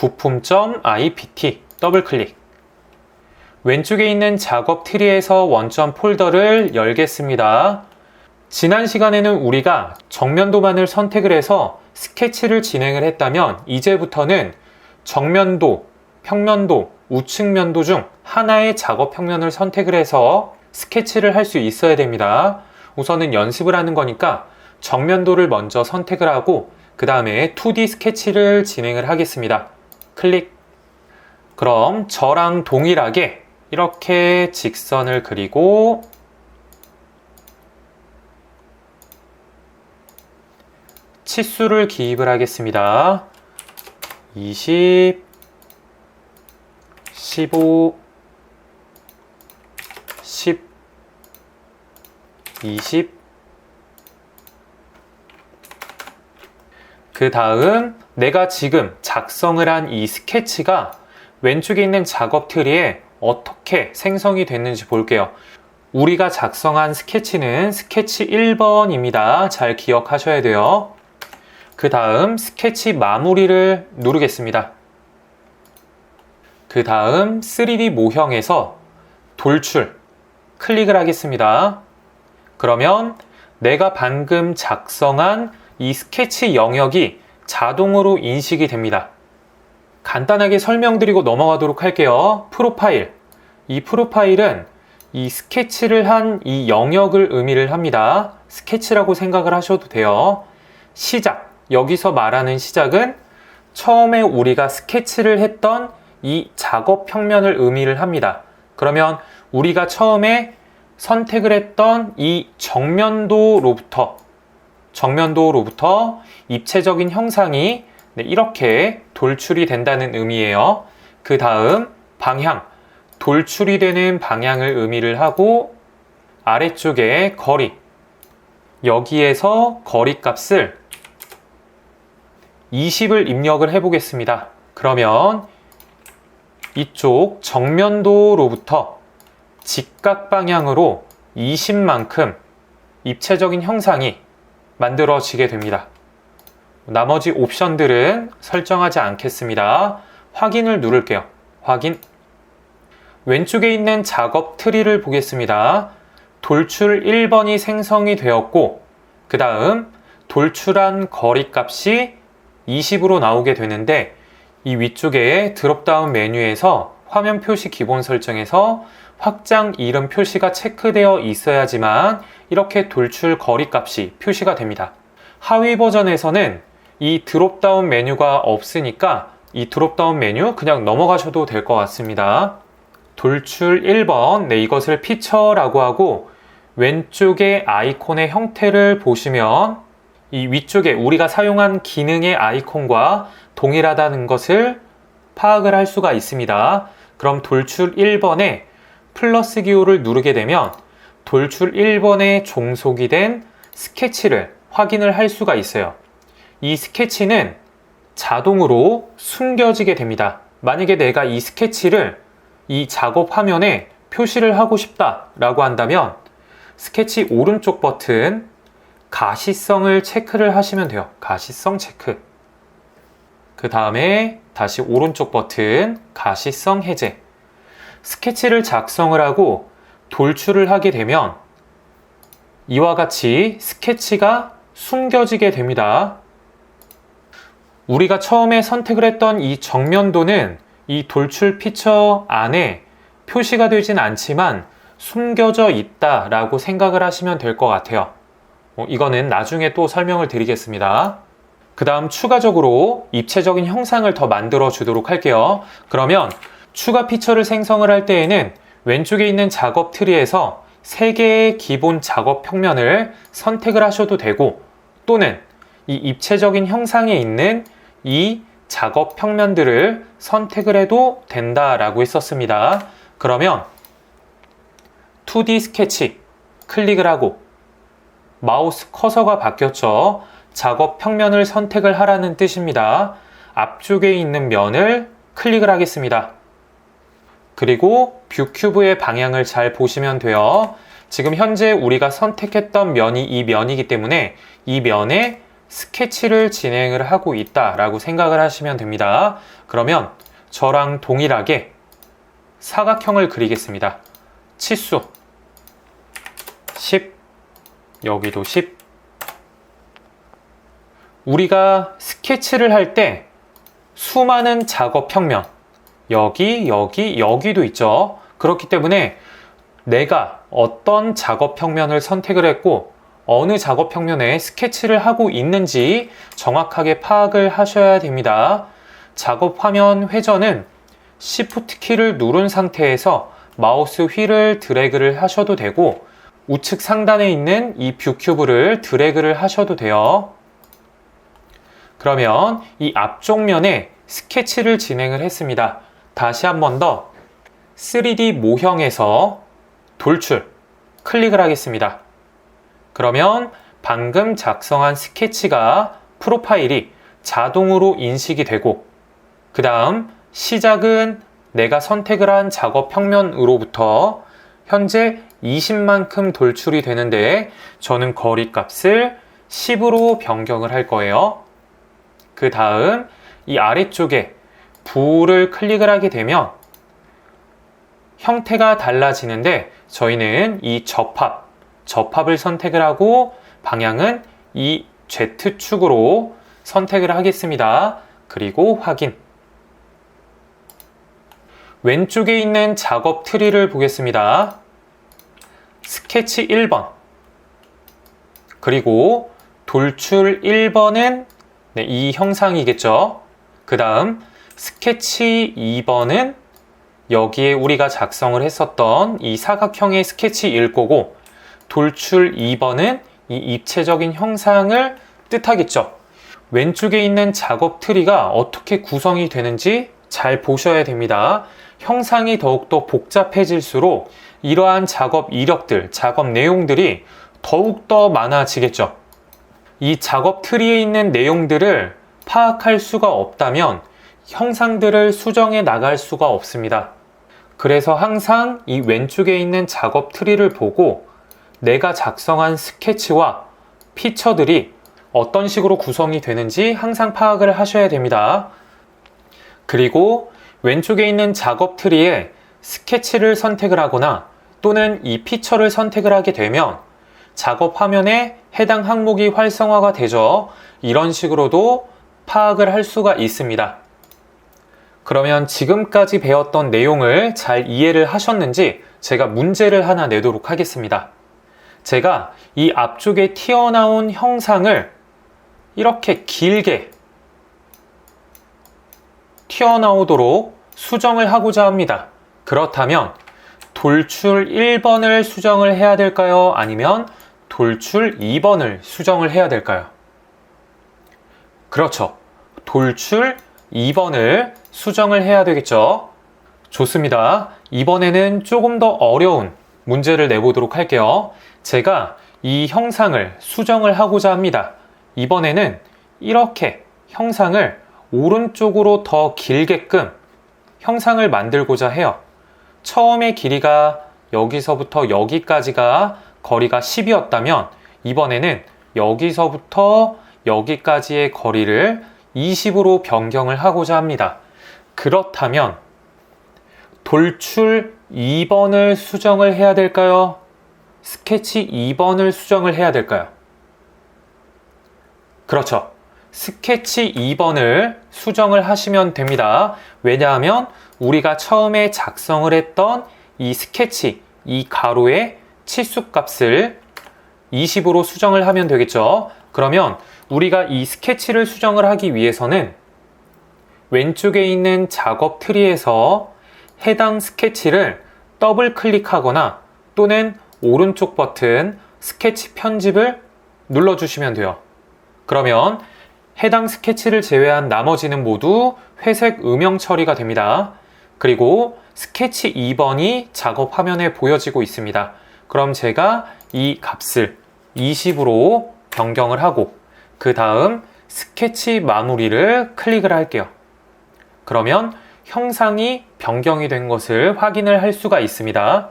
부품.ipt 더블 클릭. 왼쪽에 있는 작업 트리에서 원점 폴더를 열겠습니다. 지난 시간에는 우리가 정면 도만을 선택을 해서 스케치를 진행을 했다면 이제부터는 정면도, 평면도, 우측면도 중 하나의 작업 평면을 선택을 해서 스케치를 할 수 있어야 됩니다. 우선은 연습을 하는 거니까 정면도를 먼저 선택을 하고 그 다음에 2D 스케치를 진행을 하겠습니다. 클릭. 그럼 저랑 동일하게 이렇게 직선을 그리고 치수를 기입을 하겠습니다. 20, 15, 10, 20. 그 다음 내가 지금 작성을 한 이 스케치가 왼쪽에 있는 작업 트리에 어떻게 생성이 됐는지 볼게요. 우리가 작성한 스케치는 스케치 1번입니다. 잘 기억하셔야 돼요. 그 다음 스케치 마무리를 누르겠습니다. 그 다음 3D 모형에서 돌출 클릭을 하겠습니다. 그러면 내가 방금 작성한 이 스케치 영역이 자동으로 인식이 됩니다. 간단하게 설명드리고 넘어가도록 할게요. 프로파일. 이 프로파일은 이 스케치를 한 이 영역을 의미를 합니다. 스케치라고 생각을 하셔도 돼요. 시작. 여기서 말하는 시작은 처음에 우리가 스케치를 했던 이 작업 평면을 의미를 합니다. 그러면 우리가 처음에 선택을 했던 이 정면도로부터 정면도로부터 입체적인 형상이 네, 이렇게 돌출이 된다는 의미예요. 그 다음 방향 돌출이 되는 방향을 의미를 하고 아래쪽에 거리 여기에서 거리 값을 20을 입력을 해 보겠습니다. 그러면 이쪽 정면도로부터 직각 방향으로 20만큼 입체적인 형상이 만들어지게 됩니다. 나머지 옵션들은 설정하지 않겠습니다. 확인을 누를게요. 확인. 왼쪽에 있는 작업 트리를 보겠습니다. 돌출 1번이 생성이 되었고, 그 다음 돌출한 거리 값이 20으로 나오게 되는데 이 위쪽에 드롭다운 메뉴에서 화면 표시 기본 설정에서 확장 이름 표시가 체크되어 있어야지만 이렇게 돌출 거리 값이 표시가 됩니다. 하위 버전에서는 이 드롭다운 메뉴가 없으니까 이 드롭다운 메뉴 그냥 넘어가셔도 될 것 같습니다. 돌출 1번, 네, 이것을 피처라고 하고 왼쪽에 아이콘의 형태를 보시면 이 위쪽에 우리가 사용한 기능의 아이콘과 동일하다는 것을 파악을 할 수가 있습니다. 그럼 돌출 1번에 플러스 기호를 누르게 되면 돌출 1번에 종속이 된 스케치를 확인을 할 수가 있어요. 이 스케치는 자동으로 숨겨지게 됩니다. 만약에 내가 이 스케치를 이 작업 화면에 표시를 하고 싶다라고 한다면 스케치 오른쪽 버튼 가시성을 체크를 하시면 돼요. 가시성 체크. 그 다음에 다시 오른쪽 버튼 가시성 해제. 스케치를 작성을 하고 돌출을 하게 되면 이와 같이 스케치가 숨겨지게 됩니다. 우리가 처음에 선택을 했던 이 정면도는 이 돌출 피처 안에 표시가 되진 않지만 숨겨져 있다 라고 생각을 하시면 될 것 같아요. 어, 이거는 나중에 또 설명을 드리겠습니다. 그 다음 추가적으로 입체적인 형상을 더 만들어 주도록 할게요. 그러면 추가 피처를 생성을 할 때에는 왼쪽에 있는 작업 트리에서 3개의 기본 작업 평면을 선택을 하셔도 되고 또는 이 입체적인 형상에 있는 이 작업 평면들을 선택을 해도 된다라고 했었습니다. 그러면 2D 스케치 클릭을 하고 마우스 커서가 바뀌었죠. 작업 평면을 선택을 하라는 뜻입니다. 앞쪽에 있는 면을 클릭을 하겠습니다. 그리고 뷰 큐브의 방향을 잘 보시면 돼요. 지금 현재 우리가 선택했던 면이 이 면이기 때문에 이 면에 스케치를 진행을 하고 있다라고 생각을 하시면 됩니다. 그러면 저랑 동일하게 사각형을 그리겠습니다. 치수 10, 여기도 10. 우리가 스케치를 할 때 수많은 작업 평면, 여기, 여기, 여기도 있죠. 그렇기 때문에 내가 어떤 작업 평면을 선택을 했고 어느 작업 평면에 스케치를 하고 있는지 정확하게 파악을 하셔야 됩니다. 작업 화면 회전은 Shift 키를 누른 상태에서 마우스 휠을 드래그를 하셔도 되고 우측 상단에 있는 이 뷰 큐브를 드래그를 하셔도 돼요. 그러면 이 앞쪽 면에 스케치를 진행을 했습니다. 다시 한 번 더 3D 모형에서 돌출 클릭을 하겠습니다. 그러면 방금 작성한 스케치가 프로파일이 자동으로 인식이 되고 그 다음 시작은 내가 선택을 한 작업 평면으로부터 현재 20만큼 돌출이 되는데 저는 거리 값을 10으로 변경을 할 거예요. 그 다음 이 아래쪽에 부를 클릭을 하게 되면 형태가 달라지는데 저희는 이 접합, 접합을 선택을 하고 방향은 이 Z축으로 선택을 하겠습니다. 그리고 확인. 왼쪽에 있는 작업 트리를 보겠습니다. 스케치 1번. 그리고 돌출 1번은 네, 이 형상이겠죠. 그 다음 스케치 2번은 여기에 우리가 작성을 했었던 이 사각형의 스케치일 거고 돌출 2번은 이 입체적인 형상을 뜻하겠죠. 왼쪽에 있는 작업 트리가 어떻게 구성이 되는지 잘 보셔야 됩니다. 형상이 더욱더 복잡해질수록 이러한 작업 이력들, 작업 내용들이 더욱더 많아지겠죠. 이 작업 트리에 있는 내용들을 파악할 수가 없다면 형상들을 수정해 나갈 수가 없습니다. 그래서 항상 이 왼쪽에 있는 작업 트리를 보고 내가 작성한 스케치와 피처들이 어떤 식으로 구성이 되는지 항상 파악을 하셔야 됩니다. 그리고 왼쪽에 있는 작업 트리에 스케치를 선택을 하거나 또는 이 피처를 선택을 하게 되면 작업 화면에 해당 항목이 활성화가 되죠. 이런 식으로도 파악을 할 수가 있습니다. 그러면 지금까지 배웠던 내용을 잘 이해를 하셨는지 제가 문제를 하나 내도록 하겠습니다. 제가 이 앞쪽에 튀어나온 형상을 이렇게 길게 튀어나오도록 수정을 하고자 합니다. 그렇다면 돌출 1번을 수정을 해야 될까요? 아니면 돌출 2번을 수정을 해야 될까요? 그렇죠. 돌출 2번을 수정을 해야 되겠죠. 좋습니다. 이번에는 조금 더 어려운 문제를 내보도록 할게요. 제가 이 형상을 수정을 하고자 합니다. 이번에는 이렇게 형상을 오른쪽으로 더 길게끔 형상을 만들고자 해요. 처음에 길이가 여기서부터 여기까지가 거리가 10이었다면 이번에는 여기서부터 여기까지의 거리를 20으로 변경을 하고자 합니다. 그렇다면 돌출 2번을 수정을 해야 될까요? 스케치 2번을 수정을 해야 될까요? 그렇죠. 스케치 2번을 수정을 하시면 됩니다. 왜냐하면 우리가 처음에 작성을 했던 이 스케치, 이 가로의 치수 값을 20으로 수정을 하면 되겠죠. 그러면 우리가 이 스케치를 수정을 하기 위해서는 왼쪽에 있는 작업 트리에서 해당 스케치를 더블 클릭하거나 또는 오른쪽 버튼 스케치 편집을 눌러주시면 돼요. 그러면 해당 스케치를 제외한 나머지는 모두 회색 음영 처리가 됩니다. 그리고 스케치 2번이 작업 화면에 보여지고 있습니다. 그럼 제가 이 값을 20으로 변경을 하고 그 다음 스케치 마무리를 클릭을 할게요. 그러면 형상이 변경이 된 것을 확인을 할 수가 있습니다.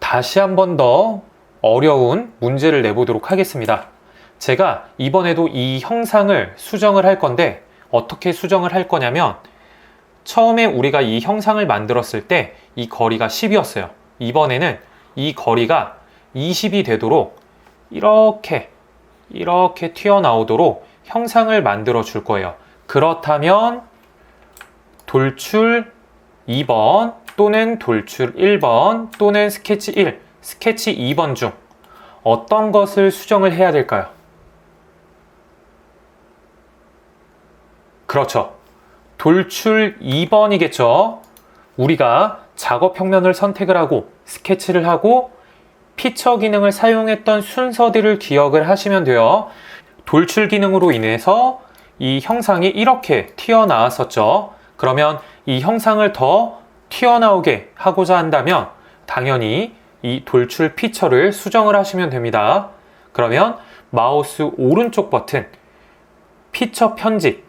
다시 한 번 더 어려운 문제를 내보도록 하겠습니다. 제가 이번에도 이 형상을 수정을 할 건데 어떻게 수정을 할 거냐면 처음에 우리가 이 형상을 만들었을 때 이 거리가 10이었어요. 이번에는 이 거리가 20이 되도록 이렇게 이렇게 튀어나오도록 형상을 만들어 줄 거예요. 그렇다면 돌출 2번 또는 돌출 1번 또는 스케치 1, 스케치 2번 중 어떤 것을 수정을 해야 될까요? 그렇죠. 돌출 2번이겠죠. 우리가 작업 평면을 선택을 하고 스케치를 하고 피처 기능을 사용했던 순서들을 기억을 하시면 돼요. 돌출 기능으로 인해서 이 형상이 이렇게 튀어나왔었죠. 그러면 이 형상을 더 튀어나오게 하고자 한다면 당연히 이 돌출 피처를 수정을 하시면 됩니다. 그러면 마우스 오른쪽 버튼 피처 편집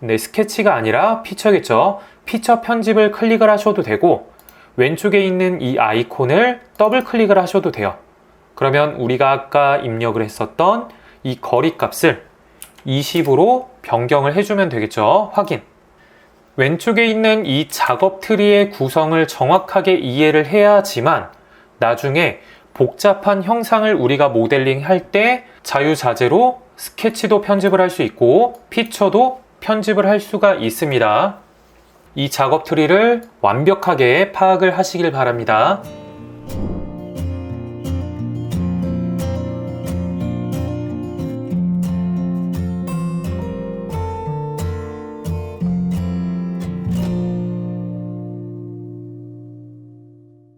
네, 스케치가 아니라 피처겠죠. 피처 편집을 클릭을 하셔도 되고 왼쪽에 있는 이 아이콘을 더블 클릭을 하셔도 돼요. 그러면 우리가 아까 입력을 했었던 이 거리 값을 20으로 변경을 해주면 되겠죠. 확인. 왼쪽에 있는 이 작업 트리의 구성을 정확하게 이해를 해야지만 나중에 복잡한 형상을 우리가 모델링 할 때 자유자재로 스케치도 편집을 할 수 있고 피처도 편집을 할 수가 있습니다. 이 작업 트리를 완벽하게 파악을 하시길 바랍니다.